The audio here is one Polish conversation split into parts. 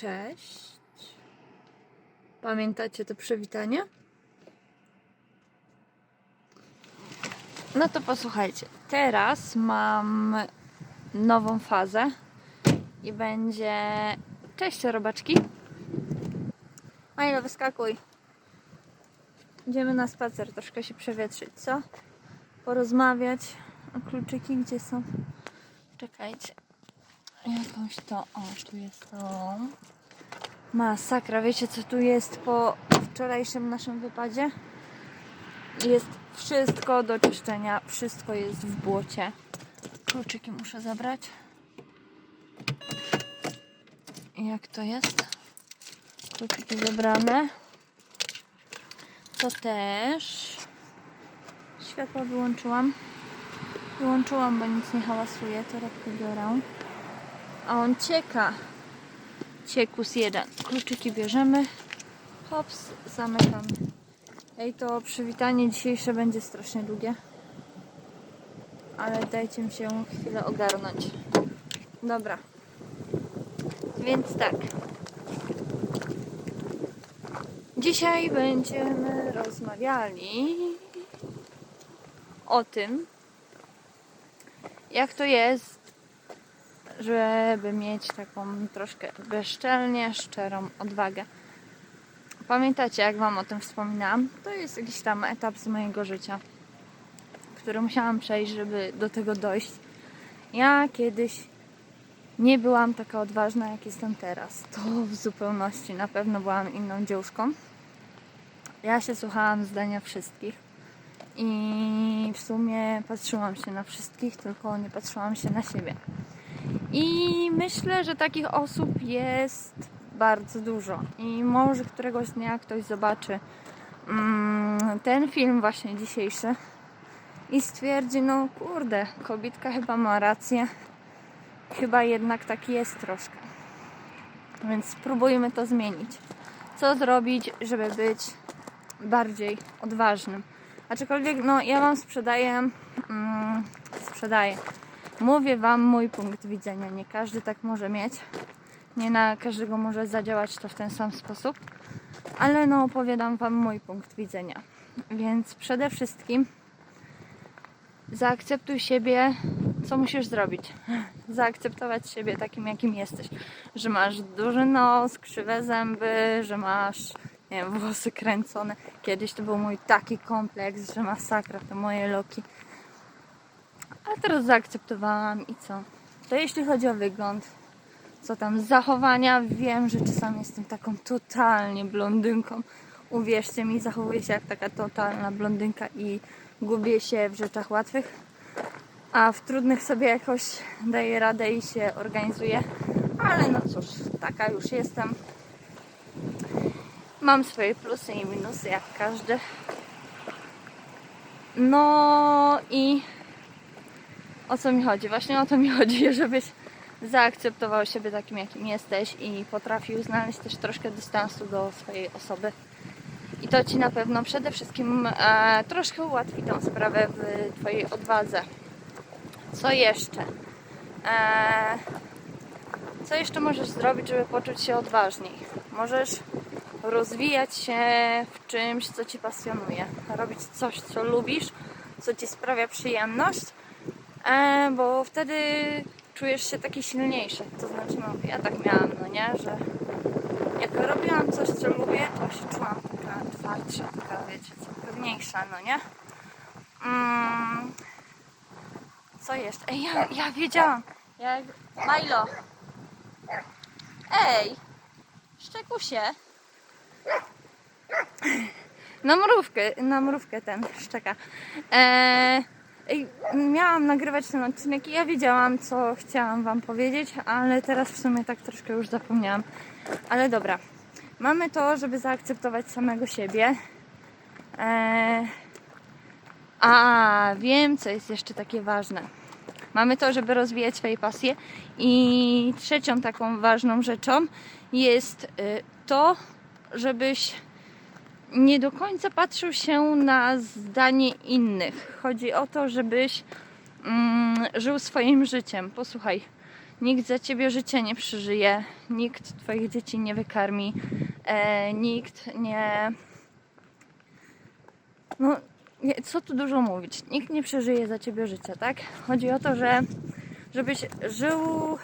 Cześć. Pamiętacie to przywitanie? No to posłuchajcie. Teraz mam nową fazę i będzie. Cześć, robaczki. Majlo, wyskakuj. Idziemy na spacer, troszkę się przewietrzyć, co? Porozmawiać. A kluczyki gdzie są? Czekajcie. Jakąś to. O, tu jest to. Masakra. Wiecie, co tu jest po wczorajszym naszym wypadzie? Jest wszystko do czyszczenia. Wszystko jest w błocie. Kluczyki muszę zabrać. Jak to jest? Kluczyki zebrane. To też. Światło wyłączyłam. Wyłączyłam, bo nic nie hałasuje. Torebkę biorę. A on cieka. Ciekus jeden. Kluczyki bierzemy. Hops, zamykamy. Ej, to przywitanie dzisiejsze będzie strasznie długie. Ale dajcie mi się chwilę ogarnąć. Dobra. Więc tak. Dzisiaj będziemy rozmawiali o tym, jak to jest, żeby mieć taką troszkę bezczelnie szczerą odwagę. Pamiętacie, jak Wam o tym wspominałam? To jest jakiś tam etap z mojego życia, który musiałam przejść, żeby do tego dojść. Ja kiedyś nie byłam taka odważna, jak jestem teraz. To w zupełności na pewno byłam inną dziewuszką. Ja się słuchałam zdania wszystkich i w sumie patrzyłam się na wszystkich, tylko nie patrzyłam się na siebie. I myślę, że takich osób jest bardzo dużo. I może któregoś dnia ktoś zobaczy mm, ten film właśnie dzisiejszy i stwierdzi, no kurde, kobitka chyba ma rację. Chyba jednak tak jest troszkę. Więc spróbujmy to zmienić. Co zrobić, żeby być bardziej odważnym? Aczkolwiek, no ja Wam sprzedaję, mm, sprzedaję. Mówię Wam mój punkt widzenia. Nie każdy tak może mieć. Nie na każdego może zadziałać to w ten sam sposób. Ale no opowiadam Wam mój punkt widzenia. Więc przede wszystkim zaakceptuj siebie, co musisz zrobić. Zaakceptować siebie takim, jakim jesteś. Że masz duży nos, krzywe zęby, że masz nie wiem, włosy kręcone. Kiedyś to był mój taki kompleks, że masakra, te moje loki. A teraz zaakceptowałam i co? To jeśli chodzi o wygląd, co tam zachowania, wiem, że czasami jestem taką totalnie blondynką. Uwierzcie mi, zachowuję się jak taka totalna blondynka i gubię się w rzeczach łatwych. A w trudnych sobie jakoś daję radę i się organizuję. Ale no cóż, taka już jestem. Mam swoje plusy i minusy, jak każdy. No i o co mi chodzi? Właśnie o to mi chodzi, żebyś zaakceptował siebie takim, jakim jesteś i potrafił znaleźć też troszkę dystansu do swojej osoby. I to ci na pewno przede wszystkim e, troszkę ułatwi tą sprawę w Twojej odwadze. Co jeszcze? E, co jeszcze możesz zrobić, żeby poczuć się odważniej? Możesz rozwijać się w czymś, co Ci pasjonuje. Robić coś, co lubisz, co Ci sprawia przyjemność, e, bo wtedy czujesz się taki silniejszy. To znaczy, no, ja tak miałam, no nie, że jak robiłam coś, co lubię, to się czułam taka twardsza, taka, wiecie, co pewniejsza, no nie? Mm, co jeszcze? Ej, ja, ja wiedziałam. Jak... Milo! Ej! Szczekusie! Na mrówkę, na mrówkę ten szczeka. Eee, miałam nagrywać ten odcinek i ja wiedziałam, co chciałam Wam powiedzieć, ale teraz w sumie tak troszkę już zapomniałam. Ale dobra. Mamy to, żeby zaakceptować samego siebie. Eee, a wiem, co jest jeszcze takie ważne. Mamy to, żeby rozwijać swoje pasje. I trzecią taką ważną rzeczą jest y, to, żebyś nie do końca patrzył się na zdanie innych. Chodzi o to, żebyś mm, żył swoim życiem. Posłuchaj, nikt za ciebie życia nie przeżyje, nikt twoich dzieci nie wykarmi, e, nikt nie. No, nie, co tu dużo mówić? Nikt nie przeżyje za ciebie życia, tak? Chodzi o to, że żebyś żył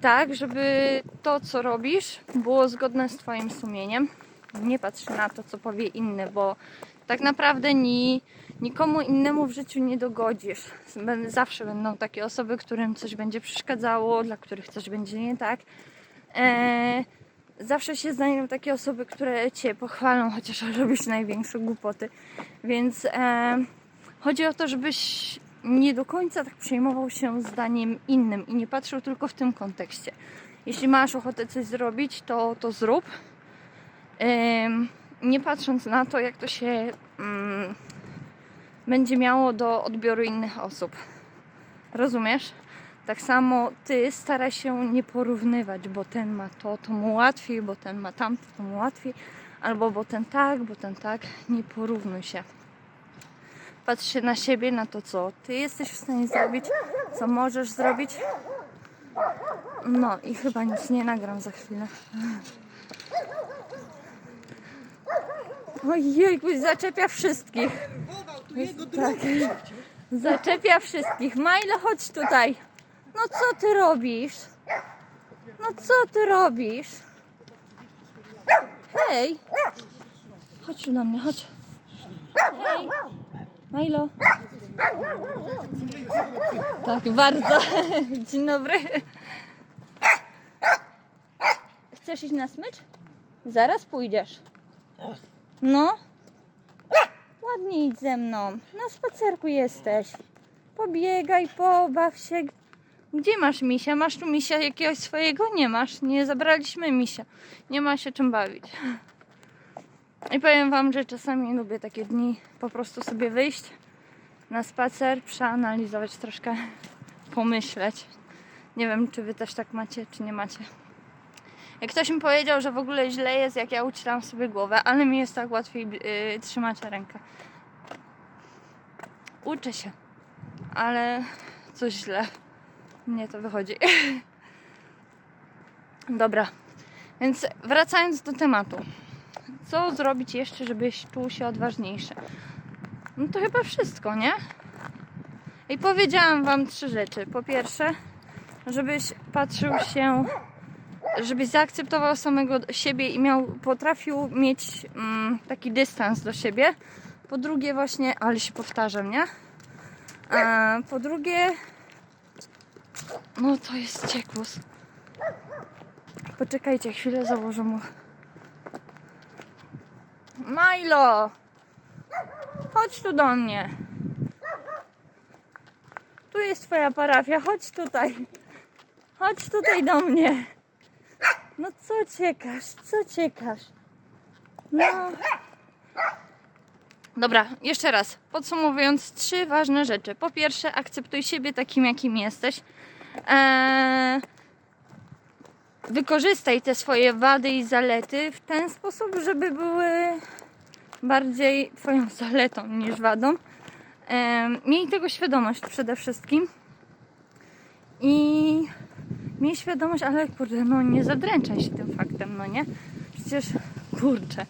tak, żeby to, co robisz, było zgodne z Twoim sumieniem. Nie patrz na to, co powie inny, bo tak naprawdę ni, nikomu innemu w życiu nie dogodzisz. Zawsze będą takie osoby, którym coś będzie przeszkadzało, dla których coś będzie nie tak. E, zawsze się znajdą takie osoby, które Cię pochwalą, chociaż robisz największe głupoty. Więc e, chodzi o to, żebyś nie do końca tak przejmował się zdaniem innym i nie patrzył tylko w tym kontekście. Jeśli masz ochotę coś zrobić, to to zrób. Nie patrząc na to, jak to się mm, będzie miało do odbioru innych osób. Rozumiesz? Tak samo ty staraj się nie porównywać, bo ten ma to, to mu łatwiej, bo ten ma tamto, to mu łatwiej, albo bo ten tak, bo ten tak. Nie porównuj się patrz się na siebie, na to, co ty jesteś w stanie zrobić, co możesz zrobić. No i chyba nic nie nagram za chwilę. Ojej, zaczepia wszystkich. Tak. Zaczepia wszystkich. Majle, chodź tutaj. No co ty robisz? No co ty robisz? Hej. Chodź tu do mnie, chodź. Hej. Milo. Tak, bardzo. Dzień dobry. Chcesz iść na smycz? Zaraz pójdziesz. No. Ładnie idź ze mną. Na spacerku jesteś. Pobiegaj, pobaw się. Gdzie masz misia? Masz tu misia jakiegoś swojego? Nie masz. Nie zabraliśmy misia. Nie ma się czym bawić. I powiem Wam, że czasami lubię takie dni po prostu sobie wyjść na spacer, przeanalizować troszkę, pomyśleć. Nie wiem, czy Wy też tak macie, czy nie macie. Jak ktoś mi powiedział, że w ogóle źle jest, jak ja ucieram sobie głowę, ale mi jest tak łatwiej yy, trzymać rękę. Uczę się, ale coś źle. Mnie to wychodzi. Dobra, więc wracając do tematu co zrobić jeszcze, żebyś czuł się odważniejszy? No to chyba wszystko, nie? I powiedziałam Wam trzy rzeczy. Po pierwsze, żebyś patrzył się, żebyś zaakceptował samego siebie i miał, potrafił mieć mm, taki dystans do siebie. Po drugie, właśnie, ale się powtarzam, nie? A po drugie, no to jest ciekus. Poczekajcie chwilę, założę mu Milo! Chodź tu do mnie. Tu jest twoja parafia, chodź tutaj. Chodź tutaj do mnie. No co ciekasz, co ciekasz? No. Dobra, jeszcze raz. Podsumowując, trzy ważne rzeczy. Po pierwsze, akceptuj siebie takim, jakim jesteś. Eee, wykorzystaj te swoje wady i zalety w ten sposób, żeby były bardziej Twoją zaletą niż wadą. Em, Miej tego świadomość przede wszystkim. I miej świadomość, ale kurde, no nie zadręczaj się tym faktem, no nie? Przecież, kurczę,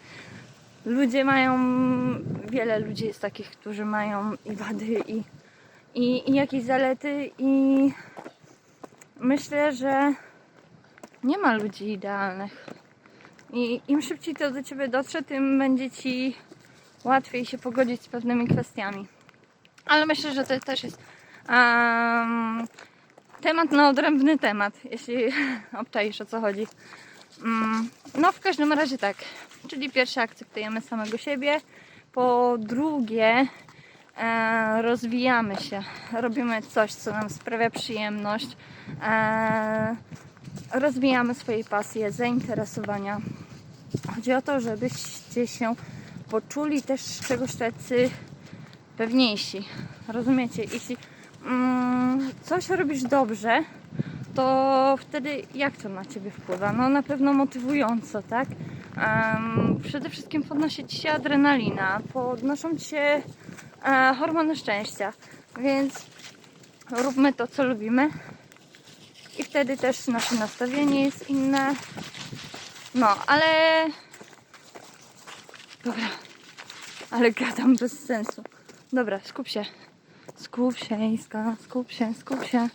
ludzie mają, wiele ludzi jest takich, którzy mają i wady, i, i, i jakieś zalety, i myślę, że nie ma ludzi idealnych. I im szybciej to do ciebie dotrze, tym będzie ci łatwiej się pogodzić z pewnymi kwestiami. Ale myślę, że to też jest um, temat na odrębny temat, jeśli obczaisz o co chodzi. Mm, no w każdym razie tak. Czyli pierwsze akceptujemy samego siebie. Po drugie e, rozwijamy się. Robimy coś, co nam sprawia przyjemność. E, rozwijamy swoje pasje, zainteresowania. Chodzi o to, żebyście się poczuli też czegoś tacy pewniejsi. Rozumiecie? Jeśli mm, coś robisz dobrze, to wtedy jak to na ciebie wpływa? No na pewno motywująco, tak? Em, przede wszystkim podnosi ci się adrenalina, podnoszą ci się e, hormony szczęścia, więc róbmy to, co lubimy. i wtedy też nasze nastawienie jest inne. No, ale. Dobra. Ale gadam bez sensu. Dobra, skup się. Skup się, Iska, skup się, skup się.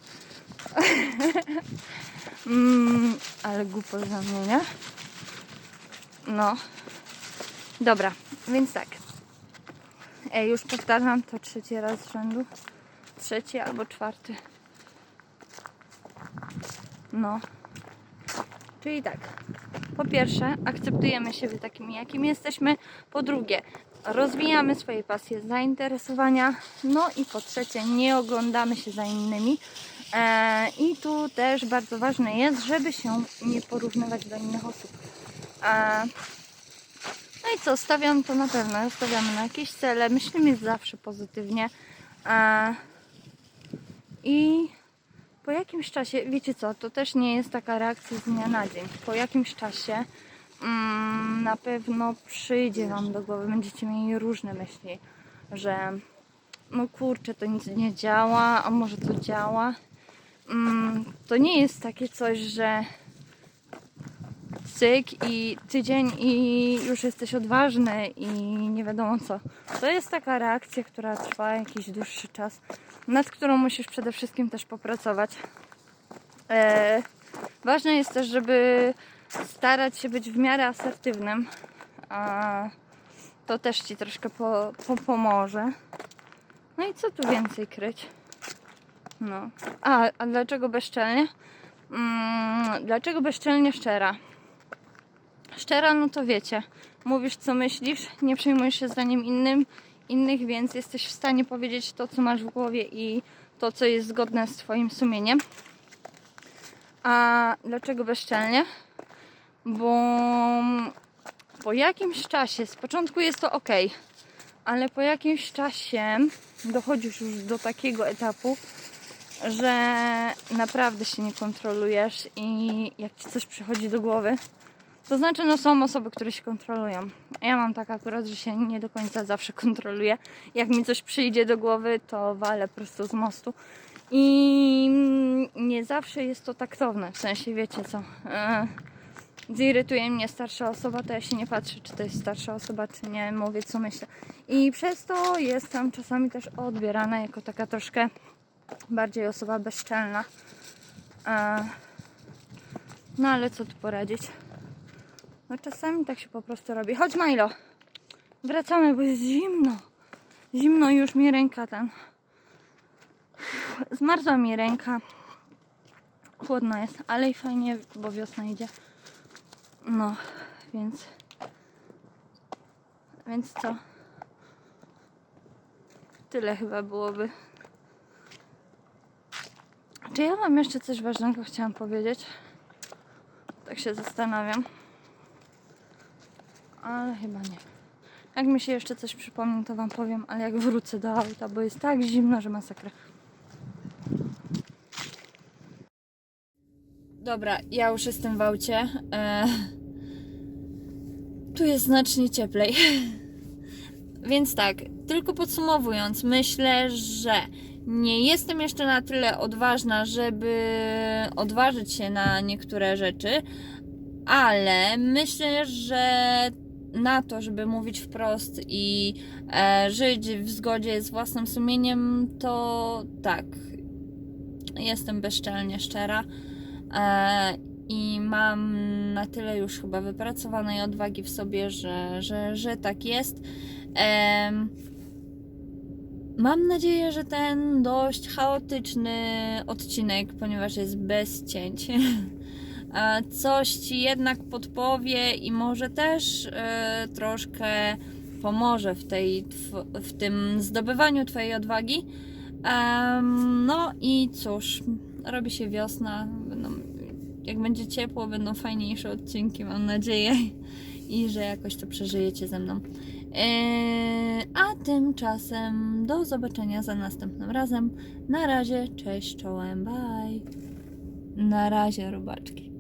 mm, ale głupot za mnie, nie? No. Dobra, więc tak. Ej, już powtarzam to trzeci raz z rzędu. Trzeci albo czwarty. No. Czyli tak. Po pierwsze, akceptujemy siebie takimi, jakimi jesteśmy. Po drugie, rozwijamy swoje pasje, zainteresowania. No i po trzecie, nie oglądamy się za innymi. E, I tu też bardzo ważne jest, żeby się nie porównywać do innych osób. E, no i co, stawiam to na pewno, stawiamy na jakieś cele, myślimy zawsze pozytywnie. E, I po jakimś czasie, wiecie co, to też nie jest taka reakcja z dnia na dzień. Po jakimś czasie mm, na pewno przyjdzie Wam do głowy, będziecie mieli różne myśli, że no kurczę, to nic nie działa, a może to działa. Mm, to nie jest takie coś, że cyk i tydzień i już jesteś odważny i nie wiadomo co. To jest taka reakcja, która trwa jakiś dłuższy czas, nad którą musisz przede wszystkim też popracować. E, ważne jest też, żeby starać się być w miarę asertywnym. A to też Ci troszkę po, po, pomoże. No i co tu więcej kryć? No. A, a dlaczego bezczelnie? Mm, dlaczego bezczelnie szczera? Szczera, no to wiecie, mówisz co myślisz, nie przejmujesz się zdaniem innym, innych, więc jesteś w stanie powiedzieć to, co masz w głowie i to, co jest zgodne z Twoim sumieniem. A dlaczego bezczelnie? Bo po jakimś czasie, z początku jest to ok, ale po jakimś czasie dochodzisz już do takiego etapu, że naprawdę się nie kontrolujesz i jak ci coś przychodzi do głowy, to znaczy, no są osoby, które się kontrolują. Ja mam tak akurat, że się nie do końca zawsze kontroluję. Jak mi coś przyjdzie do głowy, to walę prosto z mostu. I nie zawsze jest to taktowne. W sensie, wiecie co, e, zirytuje mnie starsza osoba, to ja się nie patrzę, czy to jest starsza osoba, czy nie. Mówię, co myślę. I przez to jestem czasami też odbierana jako taka troszkę bardziej osoba bezczelna. No ale co tu poradzić? No czasami tak się po prostu robi. Chodź Milo. Wracamy, bo jest zimno. Zimno już mi ręka ten. Zmarzła mi ręka. Chłodno jest, ale i fajnie, bo wiosna idzie. No, więc. Więc co? Tyle chyba byłoby. Czy ja mam jeszcze coś ważnego chciałam powiedzieć? Tak się zastanawiam ale chyba nie. Jak mi się jeszcze coś przypomni, to Wam powiem, ale jak wrócę do auta, bo jest tak zimno, że masakra. Dobra, ja już jestem w aucie. E... Tu jest znacznie cieplej. Więc tak, tylko podsumowując, myślę, że nie jestem jeszcze na tyle odważna, żeby odważyć się na niektóre rzeczy, ale myślę, że na to, żeby mówić wprost i e, żyć w zgodzie z własnym sumieniem, to tak, jestem bezczelnie szczera i mam na tyle już chyba wypracowanej odwagi w sobie, że, że, że tak jest. E, mam nadzieję, że ten dość chaotyczny odcinek, ponieważ jest bez cięć. coś ci jednak podpowie i może też e, troszkę pomoże w, tej, w tym zdobywaniu Twojej odwagi. No i cóż, robi się wiosna. Będą, jak będzie ciepło, będą fajniejsze odcinki, mam nadzieję. I że jakoś to przeżyjecie ze mną. E, a tymczasem do zobaczenia za następnym razem. Na razie, cześć, czołem, bye. Na razie, robaczki.